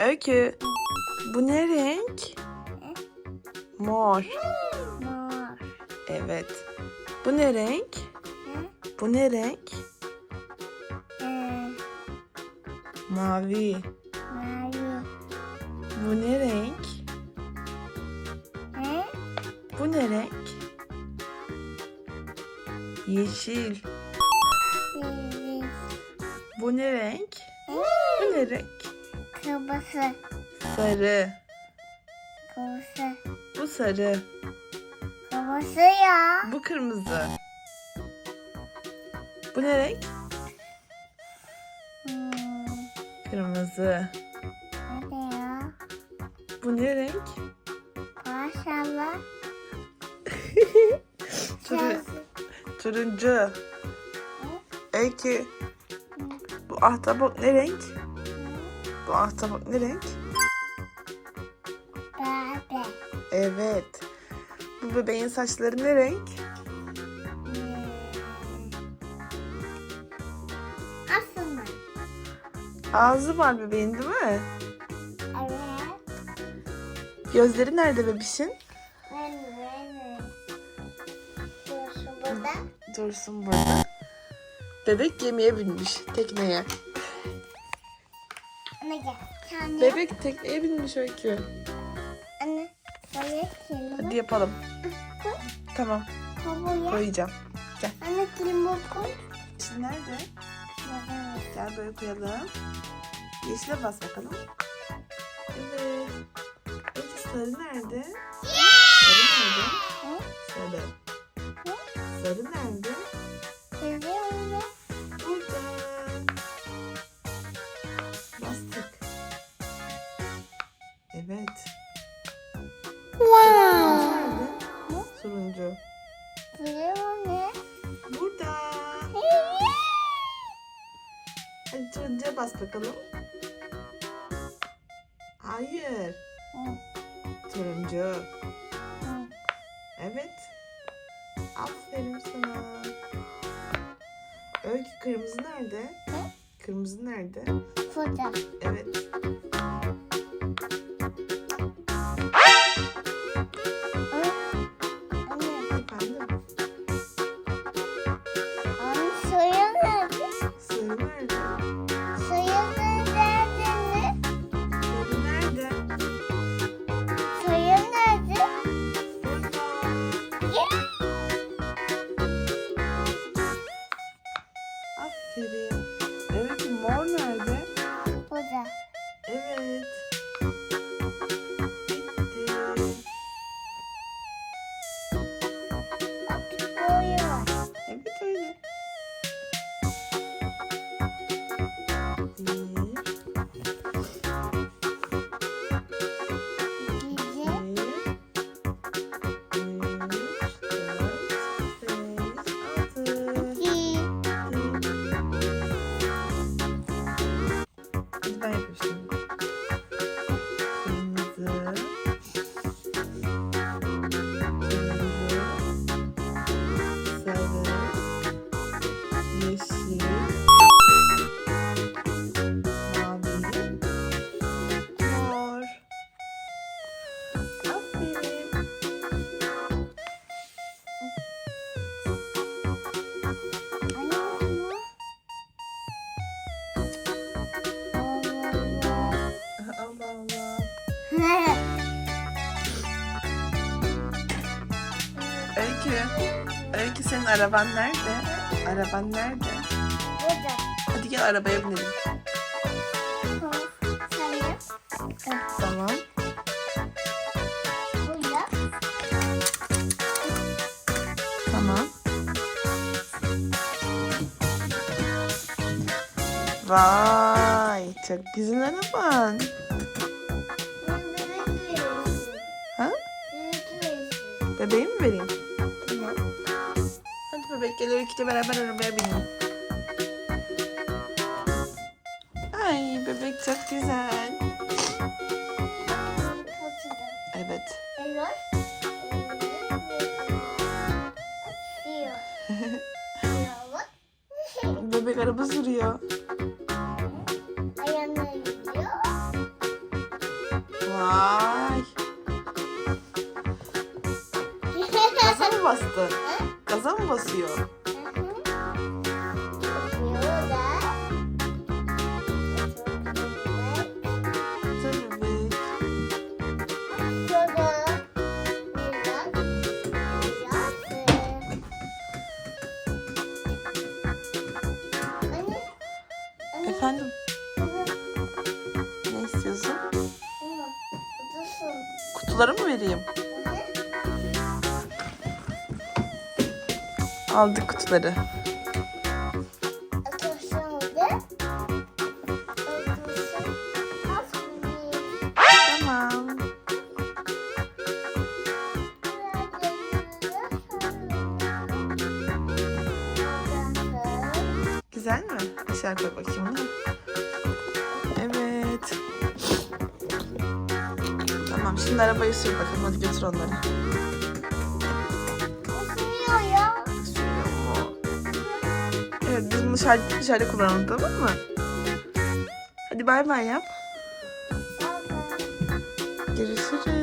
Öykü. Bu ne renk? Mor. Mor. Evet. Bu ne renk? Bu ne renk? Mavi. mavi. Bu ne renk? Bu ne renk? Yeşil. Bu ne renk? Bu ne renk? Kırmızı. Sarı. Kırmızı. Bu sarı. Kırmızı ya. Bu kırmızı. Bu ne renk? Hmm, Kırmızı. hadi ya. Bu ne renk? Maşallah. Turun, turuncu. Öykü. Bu ahtapot ne renk? Bu ahtapot ne renk? Bebe. Evet. Bu bebeğin saçları ne renk? Hmm. Aslında. Ağzı var bebeğin değil mi? Evet. Gözleri nerede bebişin? Dursun burada. Dursun burada. Bebek gemiye binmiş tekneye. Anne gel. Sen Bebek tekneye binmiş Öykü. Anne. Böyle. Hadi yapalım. Tamam Kabuya. koyacağım. Anne kelime koy. Şimdi nerede? Gel böyle koyalım. Yeşile bas bakalım. Evet. Öykü sarı nerede? Sarı nerede? Sarı. Sarı nerede? Turuncuya bas bakalım. Hayır. Turuncu. Evet. Aferin sana. Öykü kırmızı nerede? Kırmızı nerede? Burada. Evet. Thank you. Senin araban nerede? Araban nerede? Burada. Hadi gel arabaya binelim. Sen de. Tamam. Burada. Tamam. Vay çok güzel araban. Bebeği mi vereyim? Bebek gel öyküyle beraber arabaya binelim. Ay bebek çok güzel. Evet. Bebek araba sürüyor. Ayağına gidiyor. Vay. Gaza mı bastı? Basıyor? Efendim ne istiyorsun? Kutuları mı vereyim? Aldık kutuları. Tamam. Güzel mi? Aşağı koy bakayım onu. Evet. Tamam şimdi arabayı sür bakalım. Hadi götür onları. Sürüyor Dışarıda, dışarıda kullanalım tamam mı? Hadi bay bay yap. Görüşürüz.